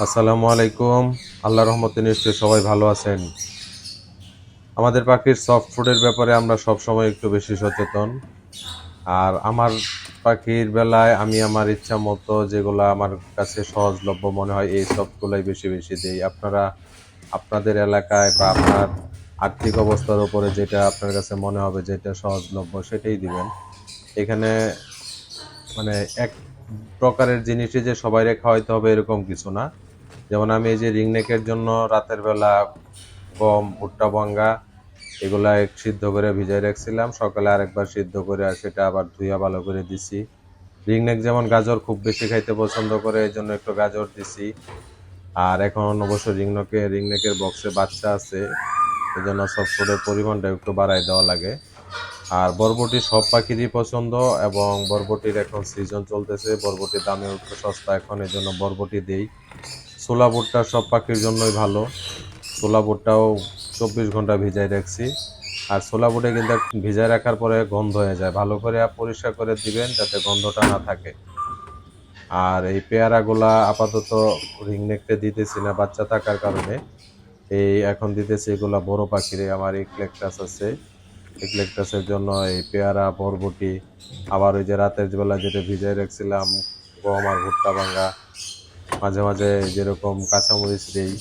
আসসালামু আলাইকুম। আল্লাহ রহমতে নিশ্চয়ই সবাই ভালো আছেন। আমাদের পাখির সফট ফুডের ব্যাপারে আমরা সব সময় একটু বেশি সচেতন। আর আমার পাখির বেলায় আমি আমার ইচ্ছা মতো যেগুলো আমার কাছে সহজলভ্য মনে হয়, এই সবগুলোই বেশি বেশি দিই। আপনারা, আপনাদের এলাকায় বা আপনার আর্থিক অবস্থার উপরে যেটা আপনার কাছে মনে হবে যেটা সহজলভ্য সেটাই দিবেন। এখানে মানে এক প্রকারের জিনিসই যে সবাইরে খাওয়াইতে হবে এরকম কিছু না। যেমন আমি এই যে রিংনেকের জন্য রাতের বেলা গম, ভুট্টা ভাঙ্গা এগুলা এক সিদ্ধ করে ভিজাই রাখছিলাম। সকালে আরেকবার সিদ্ধ করে সেটা আবার ধুইয়া ভালো করে দিছি। রিংনেক যেমন গাজর খুব বেশি খাইতে পছন্দ করে এই জন্য একটু গাজর দিছি। আর এখন অবশ্য রিংনকে রিংনেকের বক্সে বাচ্চা আছে এই জন্য সব পরিমাণটা একটু বাড়াই দেওয়া লাগে। আর বরবটি সব পাখিরই পছন্দ এবং বরবটির এখন সিজন চলতেছে। বরবটির দামে একটু সস্তা এখন এই জন্য বরবটি দেই। ছোলা বুটটা সব পাখির জন্যই ভালো। ছোলা বুটটাও চব্বিশ ঘণ্টা ভিজাই রাখছি। আর ছোলা বুটে কিন্তু ভিজাই রাখার পরে গন্ধ হয়ে যায়। ভালো করে পরিষ্কার করে দিবেন যাতে গন্ধটা না থাকে। আর এই পেয়ারাগুলা আপাতত রিংনেকতে দিতেছি না, বাচ্চা থাকার কারণে। এই এখন দিতেছি এগুলা বড় পাখিরে, আমার এই ক্লেকটাস আছে। ইকলেকটাসের জন্য এই পেয়ারা, বরবটি, আবার ওই যে রাতের বেলা যেটা ভিজাই রাখছিলাম, গম আর ভুট্টা ভাঙ্গা, মাঝে মাঝে যেরকম কাঁচামরিচ দিই।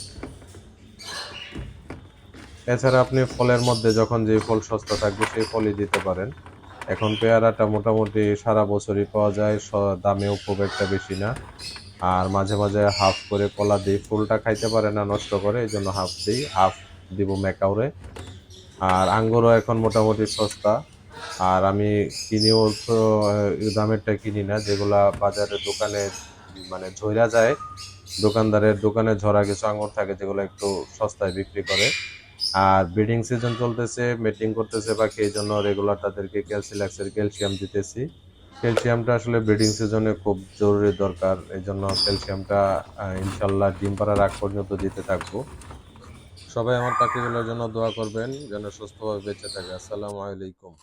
এছাড়া আপনি ফলের মধ্যে যখন যে ফল সস্তা থাকবে সেই ফলই দিতে পারেন। এখন পেয়ারাটা মোটামুটি সারা বছরই পাওয়া যায় দামেও খুব একটা বেশি না। আর মাঝে মাঝে হাফ করে কলা দিই, ফুলটা খাইতে পারে না, নষ্ট করে, এই জন্য হাফ দিই। হাফ দিব ম্যাকাউরে। আর আঙ্গুরও এখন মোটামুটি সস্তা। আর আমি কিনেও তো দামেরটা কিনি না, যেগুলা বাজারে দোকানে মানে ঝইরা যায়, দোকানদারের দোকানে ঝরা কিছু আঙ্গুর থাকে, যেগুলো একটু সস্তায় বিক্রি করে। আর ব্রিডিং সিজন চলতেছে মেটিং করতেছে বাকি, এই জন্য রেগুলার তাদেরকে ক্যালসিলাক্সের ক্যালসিয়াম দিতেছি। ক্যালসিয়ামটা আসলে ব্রিডিং সিজনে খুব জরুরি দরকার, এই জন্য ক্যালসিয়ামটা ইনশাল্লাহ ডিম পাড়ার আগ পর্যন্ত দিতে থাকব। সবাই আমার পাখিগুলোর জন্য দোয়া করবেন যেন সুস্থভাবে বেঁচে থাকে। আসসালামু আলাইকুম।